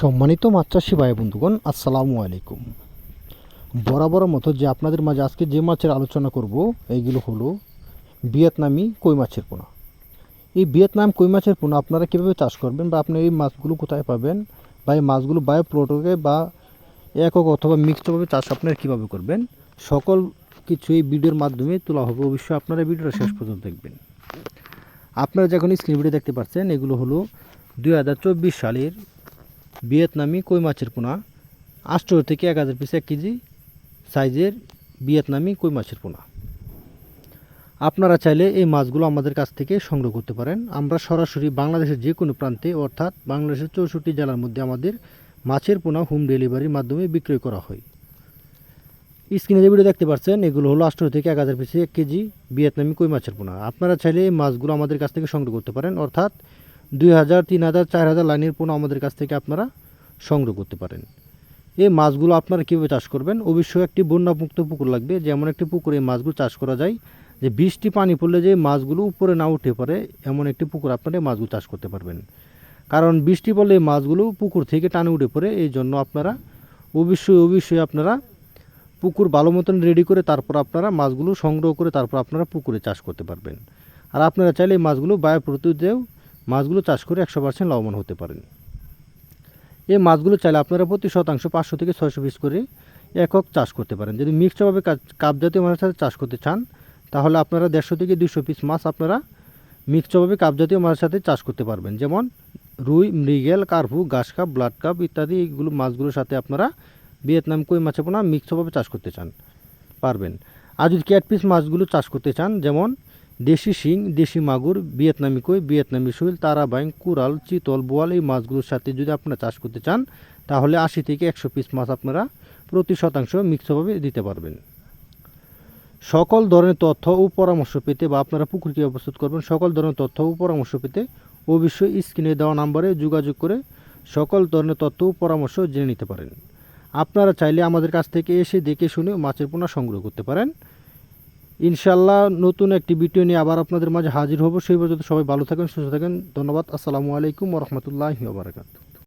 সম্মানিত মাছ চাষি ভাই বন্ধুগণ, আসসালামু আলাইকুম। বরাবর মতো যে আপনাদের মাঝে আজকে যে মাছের আলোচনা করব, এইগুলো হলো ভিয়েতনামি কই মাছের পোনা। এই ভিয়েতনাম কই মাছের পোনা আপনারা কীভাবে চাষ করবেন বা আপনি এই মাছগুলো কোথায় পাবেন বা এই মাছগুলো বায়ো প্লটকে বা একক অথবা মিক্সডভাবে চাষ আপনারা কীভাবে করবেন, সকল কিছু এই ভিডিওর মাধ্যমে তোলা হবে। অবশ্যই আপনারা ভিডিওটা শেষ পর্যন্ত দেখবেন। আপনারা যখন স্ক্রিন ভিডিও দেখতে পাচ্ছেন, এগুলো হলো দুই হাজার চব্বিশ সালের ভিয়েতনামি কই মাছের পোনা? আটশো থেকে এক হাজার পিস এক কেজি সাইজের ভিয়েতনামি কই মাছের পোনা? আপনারা চাইলে এই মাছগুলো আমাদের কাছ থেকে সংগ্রহ করতে পারেন। আমরা সরাসরি বাংলাদেশের যে কোনো প্রান্তে অর্থাৎ বাংলাদেশের চৌষট্টি জেলার মধ্যে আমাদের মাছের পোনা হোম ডেলিভারির মাধ্যমে বিক্রয় করা হয়। স্ক্রিনে যে ভিডিও দেখতে পাচ্ছেন, এগুলো হলো আটশো থেকে এক হাজার পিসে এক কেজি ভিয়েতনামি কই মাছের পোনা। আপনারা চাইলে এই মাছগুলো আমাদের কাছ থেকে সংগ্রহ করতে পারেন। অর্থাৎ দুই হাজার, তিন হাজার, চার হাজার লাইনের পোনা আমাদের কাছ থেকে আপনারা সংগ্রহ করতে পারেন। এই মাছগুলো আপনারা কীভাবে চাষ করবেন? অবশ্যই একটি বন্যামুক্ত পুকুর লাগবে। যেমন একটি পুকুরে মাছগুলো চাষ করা যায়। যে বৃষ্টি পানি পড়লে যে মাছগুলো উপরে না উঠে পড়ে, এমন একটি পুকুর আপনারা মাছগুলো চাষ করতে পারবেন। কারণ বৃষ্টি পড়লে মাছগুলো পুকুর থেকে টানে উঠে পড়ে, এই জন্য আপনারা অবশ্যই অবশ্যই আপনারা পুকুর ভালো মতন রেডি করে তারপর আপনারা মাছগুলো সংগ্রহ করে তারপর আপনারা পুকুরে চাষ করতে পারবেন। আর আপনারা চাইলে মাছগুলো বায়ু প্রতিদেও মাছগুলো চাষ করে একশো পার্সেন্ট লাভবান হতে পারেন। এই মাছগুলো চাইলে আপনারা প্রতি শতাংশ পাঁচশো থেকে ছয়শো পিস করে একক চাষ করতে পারেন। যদি মিক্সডভাবে কাপ জাতীয় মাছের সাথে চাষ করতে চান, তাহলে আপনারা দেড়শো থেকে দুশো পিস মাছ আপনারা মিক্সডভাবে কাপ জাতীয় মাছের সাথে চাষ করতে পারবেন। যেমন রুই, মৃগেল কার্ভু ঘাস কাপ, ব্লাড কাপ ইত্যাদি এইগুলো মাছগুলোর সাথে আপনারা ভিয়েতনাম কই মাছের পোনা মিক্সডভাবে চাষ করতে চান, পারবেন। আর যদি ক্যাট পিস মাছগুলো চাষ করতে চান, যেমন দেশি শিং, দেশি মাগুর, ভিয়েতনামি কই, ভিয়েতনামি শৈল, তারাবাইং কুরাল চিতল, বোয়াল, এই মাছগুলোর সাথে যদি আপনারা চাষ করতে চান, তাহলে আশি থেকে একশো পিস মাছ আপনারা প্রতি শতাংশ মিক্সভাবে দিতে পারবেন। সকল ধরনের তথ্য ও পরামর্শ পেতে বা আপনারা পুকুরকে প্রস্তুত করবেন, সকল ধরনের তথ্য ও পরামর্শ পেতে অবশ্যই স্ক্রিনে দেওয়া নাম্বারে যোগাযোগ করে সকল ধরনের তথ্য ও পরামর্শ জেনে নিতে পারেন। আপনারা চাইলে আমাদের কাছ থেকে এসে দেখে শুনে মাছের পোনা সংগ্রহ করতে পারেন। ইনশাল্লাহ নতুন একটি ভিডিও নিয়ে আবার আপনাদের মাঝে হাজির হব। সেই পর্যন্ত সবাই ভালো থাকেন, সুস্থ থাকেন। ধন্যবাদ। আসসালামু আলাইকুম রহমতুল্লাহ বারাকাতু